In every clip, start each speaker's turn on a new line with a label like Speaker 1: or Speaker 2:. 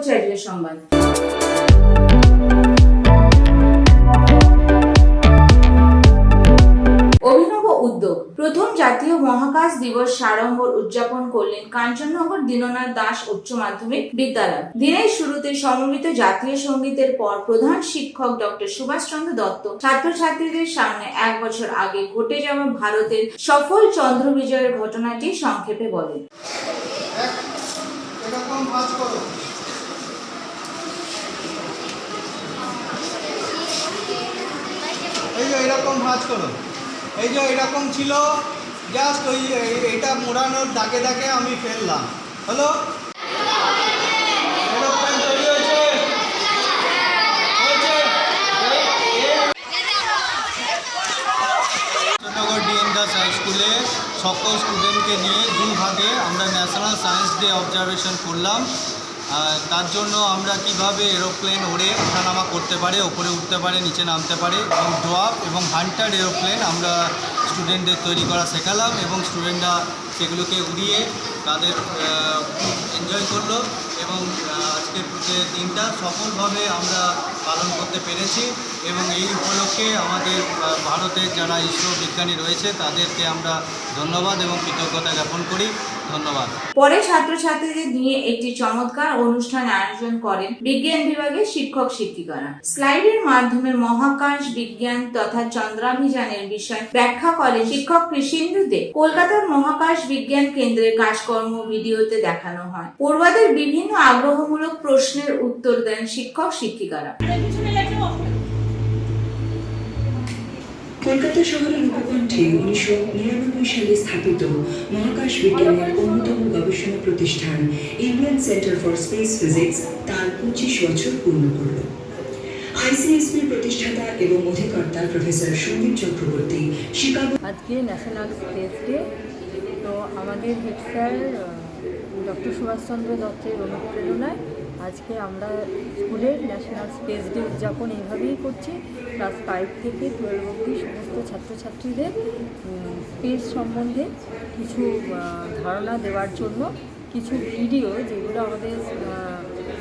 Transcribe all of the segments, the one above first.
Speaker 1: করছে আজকের সংবাদ। অভিনব উদ্যোগ। প্রথম জাতীয় মহাকাশ দিবস সাড়ম্বর উদযাপন করলেন কাঞ্চননগর দীননাথ দাস উচ্চ মাধ্যমিক বিদ্যালয়। দিনের শুরুতে সমবেত জাতীয় সঙ্গীতের পর প্রধান শিক্ষক ডক্টর সুভাষচন্দ্র দত্ত ছাত্রছাত্রীদের সামনে এক বছর আগে ঘটে যাওয়া ভারতের সফল চন্দ্র বিজয়ের ঘটনাটি সংক্ষেপে বলেন।
Speaker 2: এই যে এরকম ভাঁজ করো। এই যে এরকম ছিল জাস্ট ওই এই- এইটা মোড়ানোর দাগে দাগে আমি ফেললাম। হাই স্কুলে সকল স্টুডেন্টকে নিয়ে দুভাগে আমরা ন্যাশনাল সায়েন্স ডে অবজারভেশন করলাম। তার জন্য আমরা কীভাবে এরোপ্লেন ওড়ে ওঠানামা করতে পারে, ওপরে উঠতে পারে, নিচে নামতে পারে, এবং ড্রপ এবং হান্টার এরোপ্লেন আমরা স্টুডেন্টদের তৈরি করা শেখালাম এবং স্টুডেন্টরা সেগুলোকে উড়িয়ে তাদের এনজয় করল এবং আজকের যে দিনটা সফলভাবে আমরা পালন করতে পেরেছি এবং এই উপলক্ষে আমাদের ভারতের যারা ইসরো বিজ্ঞানী রয়েছে তাদেরকে আমরা ধন্যবাদ এবং কৃতজ্ঞতা জ্ঞাপন করি।
Speaker 1: পরে ছাত্রছাত্রীদের নিয়ে একটি চমৎকার অনুষ্ঠান আয়োজন করেন বিজ্ঞান বিভাগের শিক্ষক শিক্ষিকারা। স্লাইডের মাধ্যমে মহাকাশ বিজ্ঞান তথা চন্দ্রাভিযানের বিষয় ব্যাখ্যা করেন শিক্ষক কৃষিন্দু দে। কলকাতার মহাকাশ বিজ্ঞান কেন্দ্রের কাজকর্ম ভিডিওতে দেখানো হয়। পড়ুয়াদের বিভিন্ন আগ্রহমূলক প্রশ্নের উত্তর দেন শিক্ষক শিক্ষিকারা।
Speaker 3: কলকাতা শহরের উপকণ্ঠে উনিশশো নিরানব্বই সালে স্থাপিত মহাকাশ বিজ্ঞানের অন্যতম গবেষণা প্রতিষ্ঠান, Indian Centre for Space Physics, তার পঁচিশ বছর পূর্ণ করল। আইসিএসপির প্রতিষ্ঠাতা এবং অধিকর্তা প্রফেসর সন্দীপ চক্রবর্তী শিকাগো
Speaker 4: আজকে ন্যাশনাল স্পেস ডে তো আমাদের হেড স্যার ডক্টর সুভাষচন্দ্র দত্তের অনুপ্রেরণায় আজকে আমরা স্কুলের ন্যাশনাল স্পেস ডে উদযাপন এইভাবেই করছি। ক্লাস ফাইভ থেকে টুয়েলভ অব্দি সমস্ত ছাত্রছাত্রীদের স্পেস সম্বন্ধে কিছু ধারণা দেওয়ার জন্য কিছু ভিডিও যেগুলো আমাদের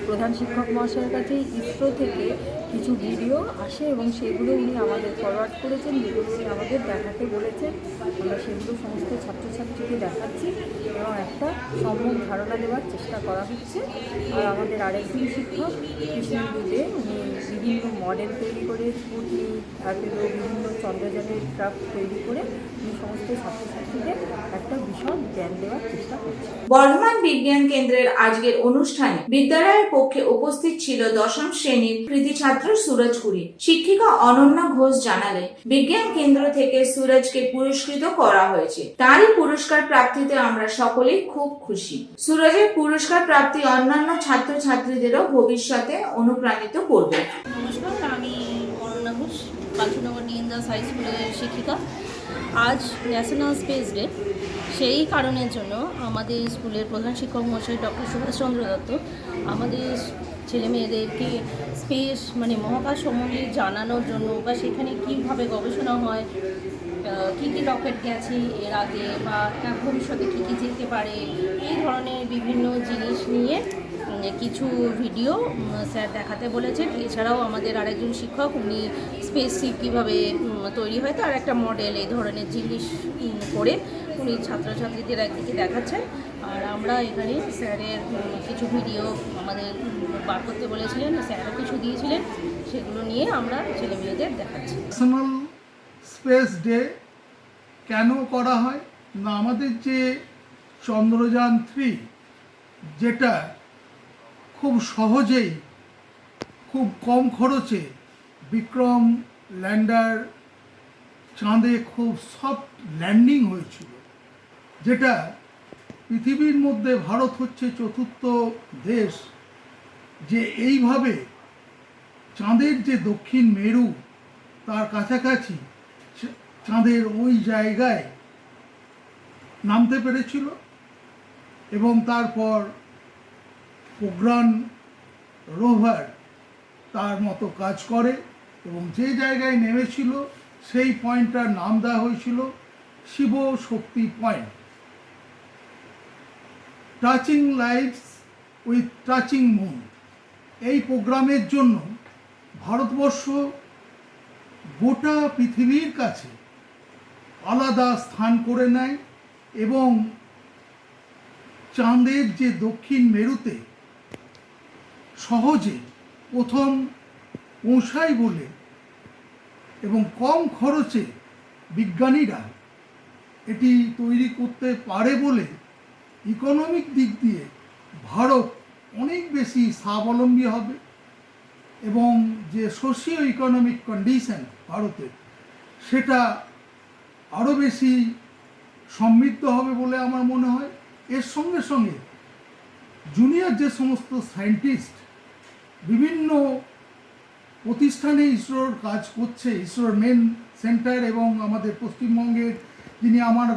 Speaker 4: প্রধান শিক্ষক মহাশয়ের কাছে ইসরো থেকে কিছু ভিডিও আসে এবং সেগুলো উনি আমাদের ফরওয়ার্ড করেছেন, যেগুলো উনি আমাদের দেখাতে বলেছেন। আমরা সেগুলো সমস্ত ছাত্রছাত্রীকে দেখাচ্ছি এবং একটা সম্যক ধারণা দেওয়ার চেষ্টা করা হচ্ছে। আর আমাদের আরেকজন শিক্ষক কৃষ্ণেন্দু দে উনি বিভিন্ন মডেল তৈরি করে স্পুটনিক তারপরে বিভিন্ন চন্দ্রযানের ক্রাফট তৈরি করে উনি সমস্ত ছাত্রছাত্রীদের একটা বিশদ জ্ঞান দেওয়ার চেষ্টা করছেন।
Speaker 1: বর্ধমান বিজ্ঞান কেন্দ্রের আজকের অনুষ্ঠানে বিদ্যালয়ের পক্ষে উপস্থিত ছিল দশম শ্রেণির কৃতি ছাত্র সুরজ কুড়ি শিক্ষিকা অনন্যা ঘোষ জানালেন বিজ্ঞান কেন্দ্র থেকে সুরজকে পুরস্কৃত করা হয়েছে। তারই পুরস্কার প্রাপ্তিতে আমরা সকলেই খুব খুশি। সুরজের পুরস্কার প্রাপ্তি অন্যান্য ছাত্র ছাত্রীদেরও ভবিষ্যতে অনুপ্রাণিত করবে।
Speaker 5: নমস্কার, আমি ঘোষ দাস হাই স্কুলের শিক্ষিকা। আজ ন্যাশনাল স্পেস ডে সেই কারণের জন্য আমাদের স্কুলের প্রধান শিক্ষক মহাশয় ডক্টর সুভাষচন্দ্র দত্ত, আমাদের ছেলে মেয়েদেরকে স্পেস মানে মহাকাশ সম্বন্ধে জানানোর জন্য বা সেখানে কীভাবে গবেষণা হয় কী কী রকেট গেছে এর আগে বা ভবিষ্যতে কী কী যেতে পারে, এই ধরনের বিভিন্ন জিনিস নিয়ে কিছু ভিডিও স্যার দেখাতে বলেছেন। এছাড়াও আমাদের আরেকজন শিক্ষক, উনি স্পেস শিপ কীভাবে তৈরি হয়, তার একটা মডেল এই ধরনের জিনিস করে উনি ছাত্রছাত্রীদের একদিকে দেখাচ্ছেন আর আমরা এখানে স্যারের কিছু ভিডিও আমাদের বার করতে বলেছিলেন, স্যারও কিছু দিয়েছিলেন, সেগুলো নিয়ে আমরা ছেলে মেয়েদের দেখাচ্ছি।
Speaker 6: ন্যাশনাল স্পেস ডে কেন করা হয়? না, আমাদের যে চন্দ্রযান থ্রি যেটা খুব সহজেই, খুব কম খরচে বিক্রম ল্যান্ডার চাঁদে খুব সফট ল্যান্ডিং হয়েছিল। যেটা পৃথিবীর মধ্যে ভারত হচ্ছে চতুর্থ দেশ, যে এইভাবে চাঁদের যে দক্ষিণ মেরু তার কাছাকাছি চাঁদের ওই জায়গায় নামতে পেরেছিল এবং তারপর পোগ্রান রোভার তার মতো কাজ করে এবং যে জায়গায় নেমেছিল সেই পয়েন্টটার নাম দেওয়া হয়েছিল Shiv Shakti point. Touching lights with touching moon এই প্রোগ্রামের জন্য ভারতবর্ষ গোটা পৃথিবীর কাছে আলাদা স্থান করে নেয় এবং চাঁদের যে দক্ষিণ মেরুতে সহজে প্রথম পৌঁছায় বলে এবং কম খরচে বিজ্ঞানীরা এটি তৈরি করতে পারে বলে ইকোনমিক দিক দিয়ে ভারত অনেক বেশি স্বাবলম্বী হবে এবং যে সোশিও ইকোনমিক কন্ডিশন ভারতের সেটা আরও বেশি সমৃদ্ধ হবে বলে আমার মনে হয়। এর সঙ্গে সঙ্গে জুনিয়র যে সমস্ত সায়েন্টিস্ট বিভিন্ন প্রতিষ্ঠানে ইসরোর কাজ করছে, ইসরোর মেন সেন্টার এবং আমাদের পশ্চিমবঙ্গের যিনি আমার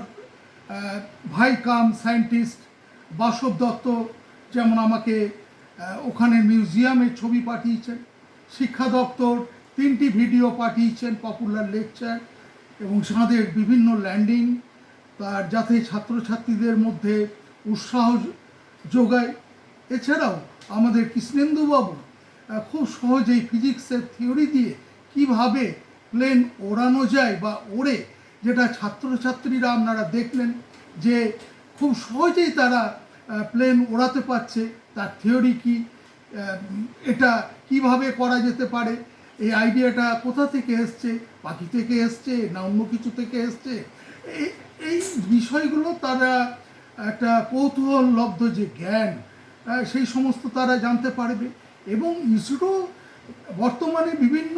Speaker 6: আহ, ভাই কাম সায়েন্টিস্ট বাসব দত্ত যেমন আমাকে ওখানে মিউজিয়ামে ছবি পাঠিয়েছেন শিক্ষা দপ্তর তিনটি ভিডিও পাঠিয়েছেন পপুলার লেকচার এবং সাঁদের বিভিন্ন ল্যান্ডিং তার যাতে ছাত্রছাত্রীদের মধ্যে উৎসাহ যোগায়। এছাড়াও আমাদের কৃষ্ণেন্দুবাবু খুব সহজেই ফিজিক্সের থিওরি দিয়ে কীভাবে প্লেন ওড়ানো যায় বা ওড়ে যেটা ছাত্রছাত্রীরা আপনারা দেখলেন যে খুব সহজেই তারা প্লেন ওড়াতে পারছে। তার থিওরি কি? এটা কীভাবে করা যেতে পারে? এই আইডিয়াটা কোথা থেকে এসছে? পাখি থেকে এসছে না অন্য কিছু থেকে এসছে? এই এই বিষয়গুলো তারা একটা কৌতূহল লব্ধ যে জ্ঞান সেই সমস্ত তারা জানতে পারবে। এবং ইসরো বর্তমানে বিভিন্ন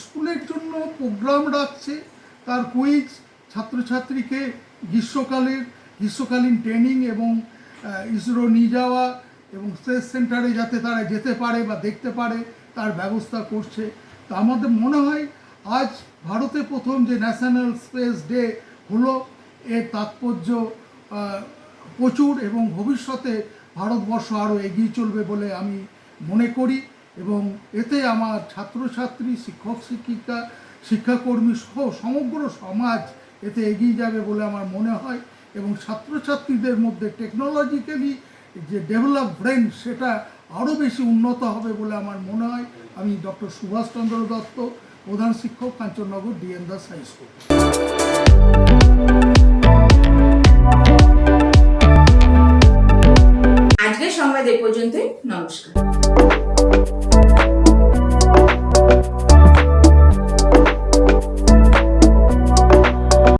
Speaker 6: স্কুলের জন্য প্রোগ্রাম রাখছে। তার কুইজ ছাত্রছাত্রীকে গ্রীষ্মকালের, গ্রীষ্মকালীন ট্রেনিং এবং ইসরো নিয়ে যাওয়া এবং স্পেস সেন্টারে যাতে তারা যেতে পারে বা দেখতে পারে তার ব্যবস্থা করছে। তা আমাদের মনে হয় আজ ভারতে প্রথম যে ন্যাশনাল স্পেস ডে হলো, এর তাৎপর্য প্রচুর এবং ভবিষ্যতে ভারতবর্ষ আরও এগিয়ে চলবে বলে আমি মনে করি এবং এতে আমার ছাত্রছাত্রী, শিক্ষক, শিক্ষিকা শিক্ষাকর্মী সহ সমগ্র সমাজ এতে এগিয়ে যাবে বলে আমার মনে হয় এবং ছাত্রছাত্রীদের মধ্যে টেকনোলজিক্যালি যে ডেভেলপ ব্রেন সেটা আরও বেশি উন্নত হবে বলে আমার মনে হয়। আমি ডক্টর সুভাষচন্দ্র দত্ত, প্রধান শিক্ষক Kanchannagar D N Das high school